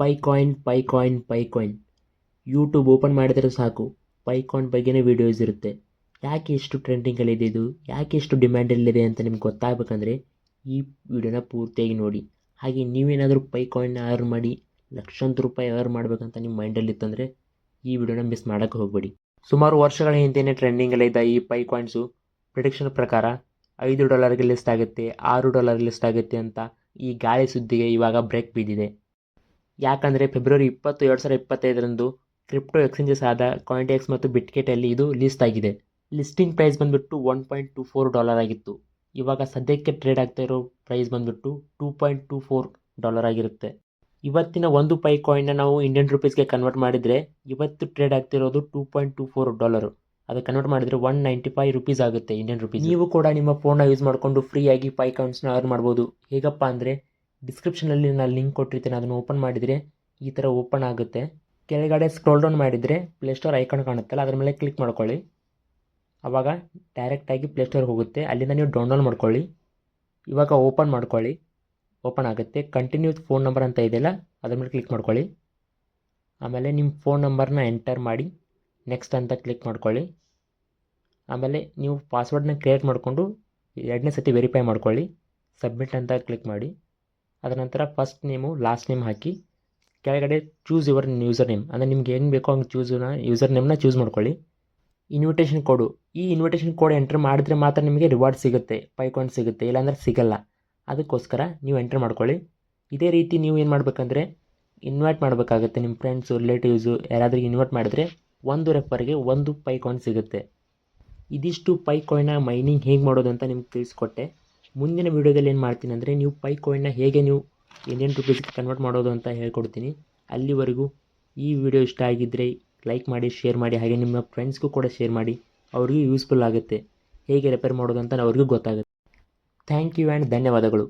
Pi coin Pi coin Pi coin YouTube open ಮಾಡಿದರೆ ಸಾಕು. Pi coin ಬಗ್ಗೆನೇ videos ಇರುತ್ತೆ. ಯಾಕೆ ಇಷ್ಟು ಟ್ರೆಂಡಿಂಗಲ್ಲಿದೆ ಇದು ಯಾಕೆ ಇಷ್ಟು ಡಿಮ್ಯಾಂಡಲ್ಲಿದೆ ಅಂತ ನಿಮ್ಗೆ ಗೊತ್ತಾಗಬೇಕಂದ್ರೆ ಈ ವಿಡಿಯೋನ ಪೂರ್ತಿಯಾಗಿ ನೋಡಿ. ಹಾಗೆ ನೀವೇನಾದರೂ ಪೈ ಕಾಯಿನ್ನ ಅರ್ನ್ ಮಾಡಿ, ಲಕ್ಷಾಂತರ ರೂಪಾಯಿ ಅರ್ನ್ ಮಾಡಬೇಕಂತ ನಿಮ್ಮ ಮೈಂಡಲ್ಲಿತ್ತಂದರೆ ಈ ವಿಡಿಯೋನ ಮಿಸ್ ಮಾಡೋಕ್ಕೆ ಹೋಗಬೇಡಿ. ಸುಮಾರು ವರ್ಷಗಳ ಹಿಂದೆಯೇ ಟ್ರೆಂಡಿಂಗಲ್ಲಿದ್ದ ಈ ಪೈ ಕಾಯಿನ್ಸು ಪ್ರಿಡಿಕ್ಷನ್ ಪ್ರಕಾರ ಐದು ಡಾಲರ್ಗೆ ಲಿಸ್ಟ್ ಆಗುತ್ತೆ, ಆರು ಡಾಲರ್ ಲಿಸ್ಟ್ ಆಗುತ್ತೆ ಅಂತ ಈ ಗಾಳಿ ಸುದ್ದಿಗೆ ಇವಾಗ ಬ್ರೇಕ್ ಬಿದ್ದಿದೆ. ಯಾಕಂದರೆ ಫೆಬ್ರವರಿ ಇಪ್ಪತ್ತು, ಎರಡು ಸಾವಿರದ ಇಪ್ಪತ್ತೈದರಂದು ಕ್ರಿಪ್ಟೋ ಎಕ್ಸ್ಚೇಂಜಸ್ ಆದ ಕಾಯಿಂಟೆಕ್ಸ್ ಮತ್ತು ಬಿಟ್ಕೆಟಲ್ಲಿ ಇದು ಲಿಸ್ಟ್ ಆಗಿದೆ. ಲಿಸ್ಟಿಂಗ್ ಪ್ರೈಸ್ ಬಂದುಬಿಟ್ಟು one point two four dollar ಆಗಿತ್ತು. ಇವಾಗ ಸದ್ಯಕ್ಕೆ ಟ್ರೇಡ್ ಆಗ್ತಾ ಇರೋ ಪ್ರೈಸ್ ಬಂದುಬಿಟ್ಟು two point two four dollar ಆಗಿರುತ್ತೆ. ಇವತ್ತಿನ ಒಂದು ಪೈ ಕಾಯಿನ್ನ ನಾವು ಇಂಡಿಯನ್ ರುಪೀಸ್ಗೆ ಕನ್ವರ್ಟ್ ಮಾಡಿದರೆ ಇವತ್ತು ಟ್ರೇಡ್ ಆಗ್ತಿರೋದು two point two four dollar. ಅದು ಕನ್ವರ್ಟ್ ಮಾಡಿದರೆ ಒನ್ ನೈಂಟಿ ಫೈವ್ ರುಪೀಸ್ ಆಗುತ್ತೆ ಇಂಡಿಯನ್ ರುಪೀಸ್ ನೀವು ಕೂಡ ನಿಮ್ಮ ಫೋನ್ನ ಯೂಸ್ ಮಾಡಿಕೊಂಡು ಫ್ರೀಯಾಗಿ ಪೈ ಕಾಯಿನ್ಸ್ನ ಅರ್ನ್ ಮಾಡ್ಬೋದು. ಹೇಗಪ್ಪ ಅಂದರೆ ಡಿಸ್ಕ್ರಿಪ್ಷನಲ್ಲಿ ನಾನು ಲಿಂಕ್ ಕೊಟ್ಟಿರ್ತೀನಿ, ಅದನ್ನು ಓಪನ್ ಮಾಡಿದರೆ ಈ ಥರ ಓಪನ್ ಆಗುತ್ತೆ. ಕೆಳಗಡೆ ಸ್ಕ್ರೋಲ್ ಡೌನ್ ಮಾಡಿದರೆ ಪ್ಲೇಸ್ಟೋರ್ ಐಕಾನ್ ಕಾಣುತ್ತಲ್ಲ, ಅದ್ರ ಮೇಲೆ ಕ್ಲಿಕ್ ಮಾಡ್ಕೊಳ್ಳಿ. ಆವಾಗ ಡೈರೆಕ್ಟಾಗಿ ಪ್ಲೇಸ್ಟೋರ್ ಹೋಗುತ್ತೆ, ಅಲ್ಲಿಂದ ನೀವು ಡೌನ್ಲೋಡ್ ಮಾಡ್ಕೊಳ್ಳಿ. ಇವಾಗ ಓಪನ್ ಮಾಡ್ಕೊಳ್ಳಿ. ಓಪನ್ ಆಗುತ್ತೆ ಕಂಟಿನ್ಯೂ ಫೋನ್ ನಂಬರ್ ಅಂತ ಇದೆಯಲ್ಲ, ಅದ್ರ ಮೇಲೆ ಕ್ಲಿಕ್ ಮಾಡ್ಕೊಳ್ಳಿ. ಆಮೇಲೆ ನಿಮ್ಮ ಫೋನ್ ನಂಬರ್ನ ಎಂಟರ್ ಮಾಡಿ ನೆಕ್ಸ್ಟ್ ಅಂತ ಕ್ಲಿಕ್ ಮಾಡ್ಕೊಳ್ಳಿ. ಆಮೇಲೆ ನೀವು ಪಾಸ್ವರ್ಡ್ನ ಕ್ರಿಯೇಟ್ ಮಾಡಿಕೊಂಡು ಎರಡನೇ ಸತಿ ವೆರಿಫೈ ಮಾಡ್ಕೊಳ್ಳಿ ಸಬ್ಮಿಟ್ ಅಂತ ಕ್ಲಿಕ್ ಮಾಡಿ. ಅದರ ನಂತರ ಫಸ್ಟ್ ನೇಮು ಲಾಸ್ಟ್ ನೇಮ್ ಹಾಕಿ, ಕೆಳಗಡೆ ಚೂಸ್ ಯುವರ್ ಯೂಸರ್ ನೇಮ್ ಅಂದರೆ ನಿಮ್ಗೆ ಏನು ಬೇಕೋ ಹಂಗೆ ಚೂಸನ್ನ ಯೂಸರ್ ನೇಮ್ನ ಚೂಸ್ ಮಾಡ್ಕೊಳ್ಳಿ. ಇನ್ವಿಟೇಷನ್ ಕೋಡು ಈ ಇನ್ವಿಟೇಷನ್ ಕೋಡ್ ಎಂಟ್ರ್ ಮಾಡಿದ್ರೆ ಮಾತ್ರ ನಿಮಗೆ ರಿವಾರ್ಡ್ ಸಿಗುತ್ತೆ ಪೈ ಕಾಯಿನ್ ಸಿಗುತ್ತೆ, ಇಲ್ಲಾಂದ್ರೆ ಸಿಗಲ್ಲ. ಅದಕ್ಕೋಸ್ಕರ ನೀವು ಎಂಟ್ರ್ ಮಾಡ್ಕೊಳ್ಳಿ. ಇದೇ ರೀತಿ ನೀವು ಏನು ಮಾಡಬೇಕಂದ್ರೆ ಇನ್ವೈಟ್ ಮಾಡಬೇಕಾಗುತ್ತೆ ನಿಮ್ಮ ಫ್ರೆಂಡ್ಸು ರಿಲೇಟಿವ್ಸು ಯಾರಾದ್ರೂ ಇನ್ವೈಟ್ ಮಾಡಿದ್ರೆ ಒಂದು ರೆಫರ್ಗೆ ಒಂದು ಪೈ ಕಾಯಿನ್ ಸಿಗುತ್ತೆ. ಇದಿಷ್ಟು ಪೈ ಕಾಯಿನ ಮೈನಿಂಗ್ ಹೇಗೆ ಮಾಡೋದು ಅಂತ ನಿಮ್ಗೆ ತಿಳಿಸ್ಕೊಟ್ಟೆ. ಮುಂದಿನ ವೀಡಿಯೋದಲ್ಲಿ ಏನು ಮಾಡ್ತೀನಿ ಅಂದರೆ ನೀವು ಪೈ ಕಾಯಿನ್ನ ಹೇಗೆ ನೀವು ಇಂಡಿಯನ್ ರುಪೀಸ್ಗೆ ಕನ್ವರ್ಟ್ ಮಾಡೋದು ಅಂತ ಹೇಳ್ಕೊಡ್ತೀನಿ. ಅಲ್ಲಿವರೆಗೂ ಈ ವಿಡಿಯೋ ಇಷ್ಟ ಆಗಿದ್ದರೆ ಲೈಕ್ ಮಾಡಿ ಶೇರ್ ಮಾಡಿ, ಹಾಗೆ ನಿಮ್ಮ ಫ್ರೆಂಡ್ಸ್ಗೂ ಕೂಡ ಶೇರ್ ಮಾಡಿ. ಅವ್ರಿಗೂ ಯೂಸ್ಫುಲ್ ಆಗುತ್ತೆ. ಹೇಗೆ ರಿಪೇರ್ ಮಾಡೋದು ಅಂತ ಅವ್ರಿಗೂ ಗೊತ್ತಾಗುತ್ತೆ. ಥ್ಯಾಂಕ್ ಯು ಆ್ಯಂಡ್ ಧನ್ಯವಾದಗಳು.